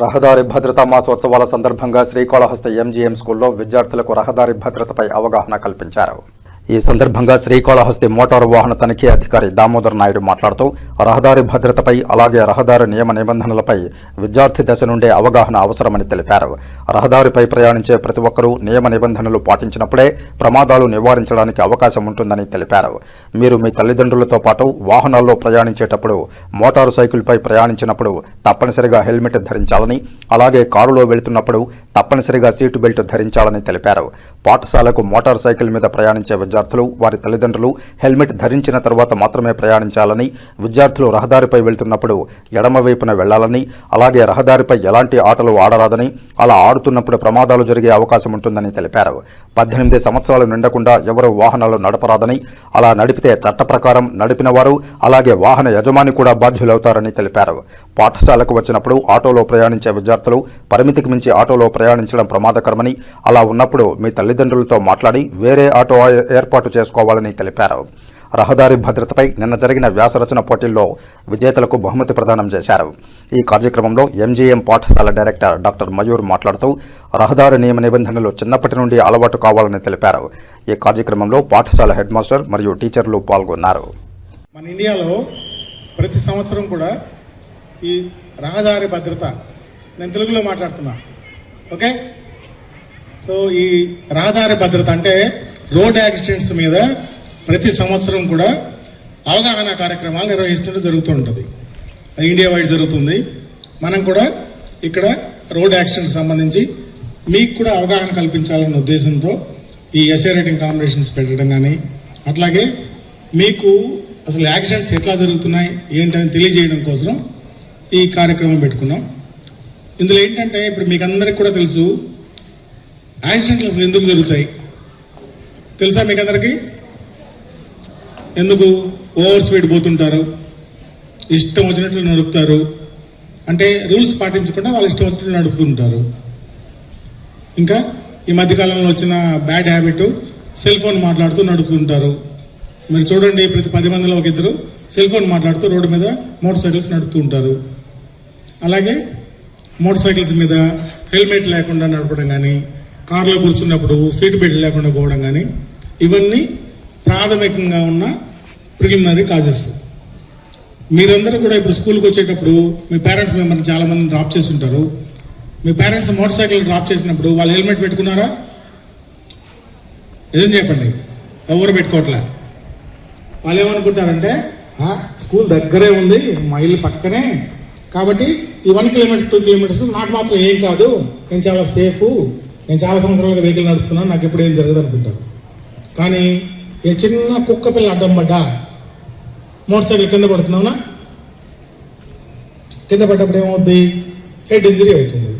రహదారి భద్రతా మాసోత్సవాల సందర్భంగా శ్రీకాళహస్తి ఎంజీఎం స్కూల్లో విద్యార్థులకు రహదారి భద్రతపై అవగాహన కల్పించారు. ఈ సందర్భంగా శ్రీకాళహస్తి మోటారు వాహన తనిఖీ అధికారి దామోదర్ నాయుడు మాట్లాడుతూ రహదారి భద్రతపై అలాగే రహదారి నియమ నిబంధనలపై విద్యార్థి దశ నుండే అవగాహన అవసరమని తెలిపారు. రహదారిపై ప్రయాణించే ప్రతి ఒక్కరూ నియమ నిబంధనలు పాటించినప్పుడే ప్రమాదాలు నివారించడానికి అవకాశం ఉంటుందని తెలిపారు. మీరు మీ తల్లిదండ్రులతో పాటు వాహనాల్లో ప్రయాణించేటప్పుడు మోటారు సైకిల్పై ప్రయాణించినప్పుడు తప్పనిసరిగా హెల్మెట్ ధరించాలని అలాగే కారులో వెళుతున్నప్పుడు తప్పనిసరిగా సీటు బెల్ట్ ధరించాలని తెలిపారు. పాఠశాలకు మోటార్ సైకిల్ మీద ప్రయాణించే విద్యార్థులు వారి తల్లిదండ్రులు హెల్మెట్ ధరించిన తర్వాత మాత్రమే ప్రయాణించాలని విద్యార్థులు రహదారిపై వెళ్తున్నప్పుడు ఎడమవైపున వెళ్ళాలని అలాగే రహదారిపై ఎలాంటి ఆటలు ఆడరాదని అలా ఆడుతున్నప్పుడు ప్రమాదాలు జరిగే అవకాశం ఉంటుందని తెలిపారు. పద్దెనిమిది సంవత్సరాలు నిండకుండా ఎవరు వాహనాలు నడపరాదని అలా నడిపితే చట్ట ప్రకారం నడిపిన వారు అలాగే వాహన యజమాని కూడా బాధ్యులవుతారని తెలిపారు. పాఠశాలకు వచ్చినప్పుడు ఆటోలో ప్రయాణించే విద్యార్థులు పరిమితికి మించి ఆటోలో ప్రయాణించడం ప్రమాదకరమని అలా ఉన్నప్పుడు మీ తల్లిదండ్రులతో మాట్లాడి వేరే ఆటో ఏర్పాటు చేసుకోవాలని తెలిపారు. రహదారి భద్రతపై నిన్న జరిగిన వ్యాసరచన పోటీల్లో విజేతలకు బహుమతి ప్రదానం చేశారు. ఈ కార్యక్రమంలో ఎంజీఎం పాఠశాల డైరెక్టర్ డాక్టర్ మయూర్ మాట్లాడుతూ రహదారి నియమ నిబంధనలు చిన్నప్పటి నుండి అలవాటు కావాలని తెలిపారు. ఈ కార్యక్రమంలో పాఠశాల హెడ్ మాస్టర్ మరియు టీచర్లు పాల్గొన్నారు. మన ఇండియాలో ప్రతి సంవత్సరం కూడా ఈ రహదారి భద్రత నేను తెలుగులో మాట్లాడుతున్నా ఓకే? సో ఈ రహదారి భద్రత అంటే రోడ్ యాక్సిడెంట్స్ మీద ప్రతి సంవత్సరం కూడా అవగాహన కార్యక్రమాలు నిర్వహిస్తుంటే జరుగుతూ ఉంటుంది. అది ఇండియా వైడ్ జరుగుతుంది. మనం కూడా ఇక్కడ రోడ్ యాక్సిడెంట్స్ సంబంధించి మీకు కూడా అవగాహన కల్పించాలన్న ఉద్దేశంతో ఈ ఎస్ఏ రేటింగ్ కాంపిటీషన్స్ పెట్టడం కానీ అట్లాగే మీకు అసలు యాక్సిడెంట్స్ ఎట్లా జరుగుతున్నాయి ఏంటని తెలియజేయడం కోసం ఈ కార్యక్రమం పెట్టుకున్నాం. ఇందులో ఏంటంటే ఇప్పుడు మీకు అందరికి కూడా తెలుసు యాక్సిడెంట్లు అసలు ఎందుకు జరుగుతాయి? తెలుసా మీకు అందరికీ ఎందుకు ఓవర్ స్పీడ్ పోతుంటారు? ఇష్టం వచ్చినట్లు నడుపుతారు. అంటే రూల్స్ పాటించకుండా వాళ్ళు ఇష్టం వచ్చినట్లు నడుపుతుంటారు. ఇంకా ఈ మధ్యకాలంలో వచ్చిన బ్యాడ్ హ్యాబిట్ సెల్ ఫోన్ మాట్లాడుతూ నడుపుతుంటారు. మీరు చూడండి ప్రతి పది మందిలో ఒక ఇద్దరు సెల్ ఫోన్ మాట్లాడుతూ రోడ్డు మీద మోటార్ సైకిల్స్ నడుపుతూ ఉంటారు. అలాగే మోటార్ సైకిల్స్ మీద హెల్మెట్ లేకుండా నడపడం కానీ కారులో కూర్చున్నప్పుడు సీట్ బెల్ట్ లేకుండా పోవడం కానీ ఇవన్నీ ప్రాథమికంగా ఉన్న ప్రిలిమినరీ కాజెస్. మీరందరూ కూడా ఇప్పుడు స్కూల్కి వచ్చేటప్పుడు మీ పేరెంట్స్ మిమ్మల్ని చాలామందిని డ్రాప్ చేస్తుంటారు మీ పేరెంట్స్ మోటార్ సైకిల్ డ్రాప్ చేసినప్పుడు వాళ్ళు హెల్మెట్ పెట్టుకున్నారా? నిజం చెప్పండి. ఎవరు పెట్టుకోవట్లే? వాళ్ళు ఏమనుకుంటారంటే స్కూల్ దగ్గరే ఉంది మా ఇల్లు పక్కనే. కాబట్టి ఈ వన్ కిలోమీటర్ టూ కిలోమీటర్స్ నాకు మాత్రం ఏం కాదు. నేను చాలా సేఫ్. నేను చాలా సంవత్సరాలుగా వెహికల్ నడుపుతున్నాను నాకు ఎప్పుడు ఏం జరగదు అనుకుంటారు. కానీ ఏ చిన్న కుక్క పిల్ల అడ్డం పడ్డా? మోటార్ సైకిల్ కింద పడుతున్నావునా? కింద పడ్డప్పుడు ఏమవుద్ది? హెడ్ ఇంజరీ అవుతుంది.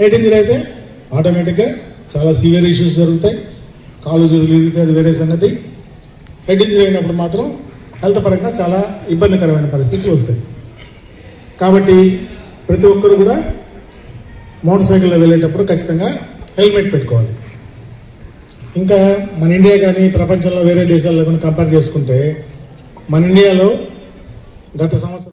హెడ్ ఇంజరీ అయితే ఆటోమేటిక్గా చాలా సివియర్ ఇష్యూస్ జరుగుతాయి. కాలు చేతులు ఇరిగితే అది వేరే సంగతి. హెడ్ ఇంజరీ అయినప్పుడు మాత్రం హెల్త్ పరంగా చాలా ఇబ్బందికరమైన పరిస్థితులు వస్తాయి. కాబట్టి ప్రతి ఒక్కరు కూడా మోటార్ సైకిల్లో వెళ్ళేటప్పుడు ఖచ్చితంగా హెల్మెట్ పెట్టుకోవాలి. ఇంకా మన ఇండియా కానీ ప్రపంచంలో వేరే దేశాల్లో కానీ కంపేర్ చేసుకుంటే మన ఇండియాలో గత సంవత్సరం